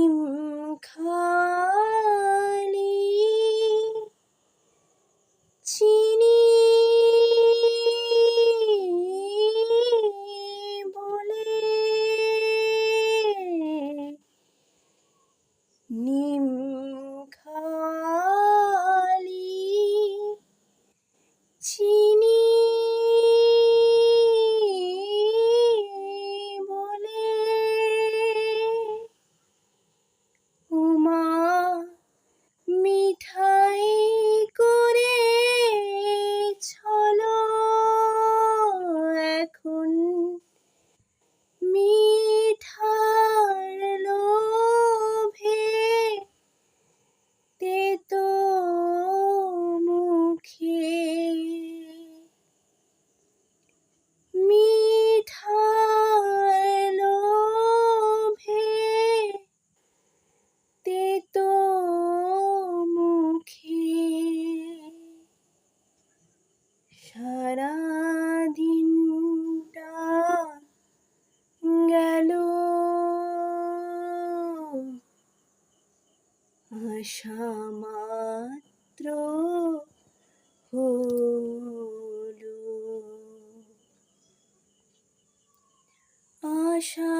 হিম খালি। চিনি আসামাত্র হলো। আশা